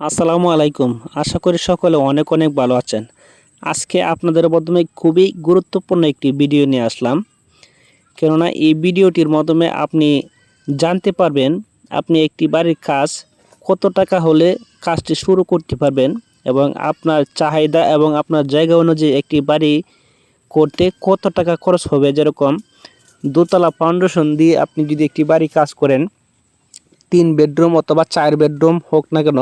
আসসালামু আলাইকুম। আশা করি সকলে অনেক অনেক ভালো আছেন। আজকে আপনাদের মাধ্যমে খুবই গুরুত্বপূর্ণ একটি ভিডিও নিয়ে আসলাম। কেননা এই ভিডিওটির মাধ্যমে আপনি জানতে পারবেন আপনি একটি বাড়ির কাজ কত টাকা হলে কাজটি শুরু করতে পারবেন এবং আপনার চাহিদা এবং আপনার জায়গা অনুযায়ী একটি বাড়ি করতে কত টাকা খরচ হবে যেরকম দোতলা ফাউন্ডেশন দিয়ে আপনি যদি একটি বাড়ি কাজ করেন, তিন বেডরুম অথবা চার বেডরুম হোক না কেন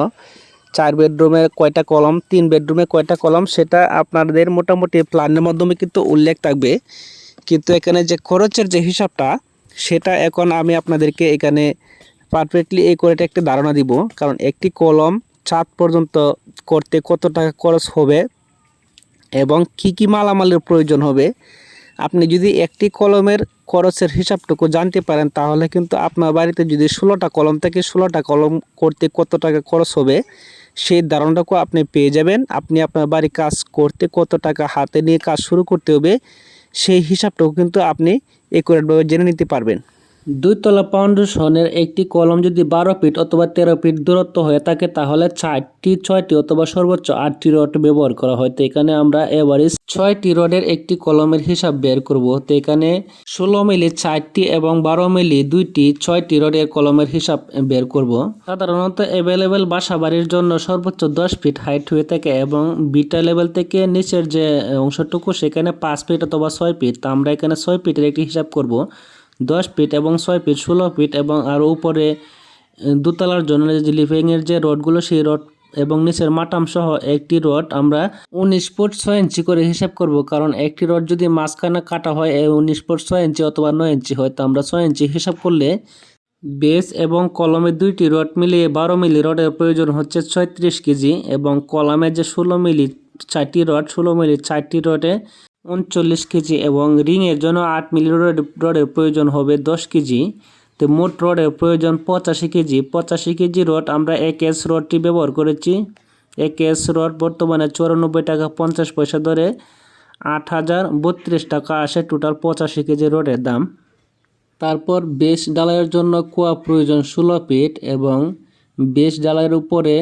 চার বেডরুমে কয়টা কলম, তিন বেডরুমে কয়টা কলম, সেটা আপনাদের মোটামুটি প্ল্যানের মাধ্যমে কিন্তু উল্লেখ থাকবে। কিন্তু এখানে যে খরচের যে হিসাবটা, সেটা এখন আমি আপনাদেরকে এখানে পারফেক্টলি এই করে একটা ধারণা দিব। কারণ একটি কলম ছাদ পর্যন্ত করতে কত টাকা খরচ হবে এবং কি কি মালামালের প্রয়োজন হবে? আপনি যদি একটি কলমের খরচের হিসাবটুকু জানতে পারেন, তাহলে কিন্তু আপনার বাড়িতে যদি ষোলোটা কলম থেকে ষোলোটা কলম করতে কত টাকা খরচ হবে, সেই ধারণাটাকেও আপনি পেয়ে যাবেন। আপনি আপনার বাড়ি কাজ করতে কত টাকা হাতে নিয়ে কাজ শুরু করতে হবে, সেই হিসাবটুকু কিন্তু আপনি একুরেটভাবে জেনে নিতে পারবেন। দুইতলা ফাউন্ডেশনের একটি কলম যদি বারো ফিট অথবা তেরো ফিট দূরত্ব হয়ে থাকে, তাহলে চারটি, ছয়টি অথবা সর্বোচ্চ আটটি রড ব্যবহার করা হয়। তো এখানে আমরা এভারেজ ছয়টি রডের একটি কলমের হিসাব বের করব। তো এখানে ষোলো মিলি চারটি এবং বারো মিলি দুইটি, ছয়টি রডের কলমের হিসাব বের করব। সাধারণত অ্যাভেলেবেল বাসা বাড়ির জন্য সর্বোচ্চ দশ ফিট হাইট হয়ে থাকে এবং বিটা লেভেল থেকে নিচের যে অংশটুকু, সেখানে পাঁচ ফিট অথবা ছয় ফিট। তো আমরা এখানে ছয় ফিটের একটি হিসাব করব। দশ ফিট এবং ছয় ফিট, ষোলো ফিট এবং আরও উপরে দোতলার জন্য যে লিভিংয়ের যে রডগুলো সেই রড এবং নিচের মাটাম সহ একটি রড আমরা উনিশ ফুট ছয় ইঞ্চি করে হিসাব করব। কারণ একটি রড যদি মাঝখানে কাটা হয় উনিশ ফুট ছয় ইঞ্চি অথবা নয় ইঞ্চি হয়। তো আমরা ছয় ইঞ্চি হিসাব করলে বেস এবং কলমের দুইটি রড মিলিয়ে বারো মিলি রডের প্রয়োজন হচ্ছে ছয়ত্রিশ কেজি এবং কলমের যে ষোলো মিলি চারটি রড, ষোলো মিলি চারটি রডে উনচল্লিশ কেজি এবং রিংয়ের জন্য আট মিলি রড রডের প্রয়োজন হবে দশ কেজি। তো মোট রডের প্রয়োজন পঁচাশি কেজি। পঁচাশি কেজি রড আমরা এক এস রডটি ব্যবহার করেছি। এক এস রড বর্তমানে চুরানব্বই টাকা পঞ্চাশ পয়সা ধরে আট হাজার বত্রিশ টাকা আসে টোটাল পঁচাশি কেজি রডের দাম। তারপর বেশ ডালাইয়ের জন্য কুয়া প্রয়োজন ষোলো ফিট এবং বেশ ডালাইয়ের উপরে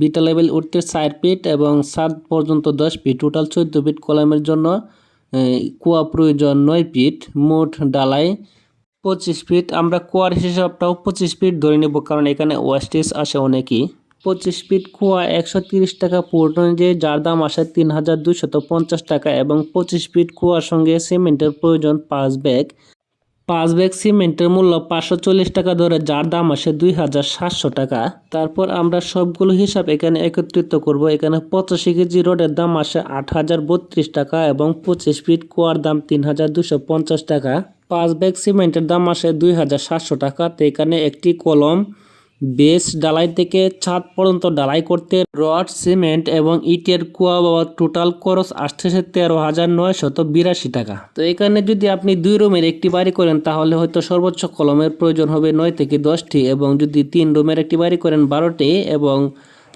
বিটা লেভেল উঠতে চার ফিট এবং সাত পর্যন্ত দশ ফিট। টোটাল চোদ্দ ফিট কলামের জন্য কুয়া প্রয়োজন নয় ফিট, মোট ডালাই পঁচিশ ফিট। আমরা কুয়ার হিসাবটাও পঁচিশ ফিট ধরে নেব, কারণ এখানে ওয়েস্টেজ আসে অনেকই। পঁচিশ ফিট কুয়া একশো তিরিশ টাকা অনুযায়ী যার দাম আসে তিন হাজার দুশত পঞ্চাশ টাকা এবং পঁচিশ ফিট কুয়ার সঙ্গে সিমেন্টের প্রয়োজন পাঁচ ব্যাগ। পাঁচ ব্যাগ সিমেন্টের মূল্য পাঁচশো চল্লিশ টাকা ধরে, যার দাম আসে দুই হাজার সাতশো টাকা। তারপর আমরা সবগুলো হিসাব এখানে একত্রিত করব। এখানে পঁচাশি কেজি রোডের দাম আসে আট হাজার বত্রিশ টাকা এবং পঁচিশ ফিট কুয়ার দাম তিন হাজার দুশো পঞ্চাশ টাকা। পাঁচ ব্যাগ সিমেন্টের দাম আসে দুই হাজার সাতশো টাকা। তো এখানে একটি কলম বেস ডালাই থেকে ছাদ পর্যন্ত ডালাই করতে রড, সিমেন্ট এবং ইটের কুয়া বাবা টোটাল খরচ আসতেছে তেরো হাজার নয়শত বিরাশি টাকা। তো এখানে যদি আপনি দুই রুমের একটি বাড়ি করেন, তাহলে হয়তো সর্বোচ্চ কলমের প্রয়োজন হবে নয় থেকে দশটি এবং যদি তিন রুমের একটি বাড়ি করেন বারোটি এবং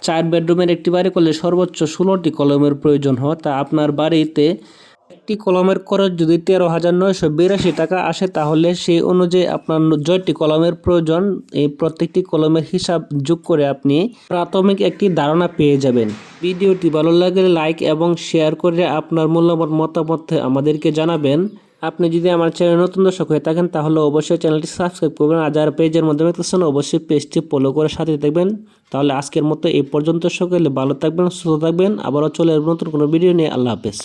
চার বেডরুমের একটি বাড়ি করলে সর্বোচ্চ ষোলোটি কলমের প্রয়োজন হয়, তা আপনার বাড়িতে একটি কলমের খরচ যদি তেরো হাজার নয়শো বিরাশি টাকা আসে, তাহলে সেই অনুযায়ী আপনার জয়টি কলমের প্রয়োজন। এই প্রত্যেকটি কলমের হিসাব যোগ করে আপনি প্রাথমিক একটি ধারণা পেয়ে যাবেন। ভিডিওটি ভালো লাগলে লাইক এবং শেয়ার করে আপনার মূল্যবান মতামত আমাদেরকে জানাবেন। আপনি যদি আমার চ্যানেল নতুন দর্শক হয়ে থাকেন, তাহলে অবশ্যই চ্যানেলটি সাবস্ক্রাইব করবেন। আর যারা পেজের মাধ্যমে দেখতেছেন অবশ্যই পেজটি ফলো করে সাথে দেখবেন তাহলে আজকের মতো এই পর্যন্ত, সকলে ভালো থাকবেন, সুস্থ থাকবেন। আবারও চলে নতুন কোনো ভিডিও নিয়ে। আল্লাহ হাফেজ।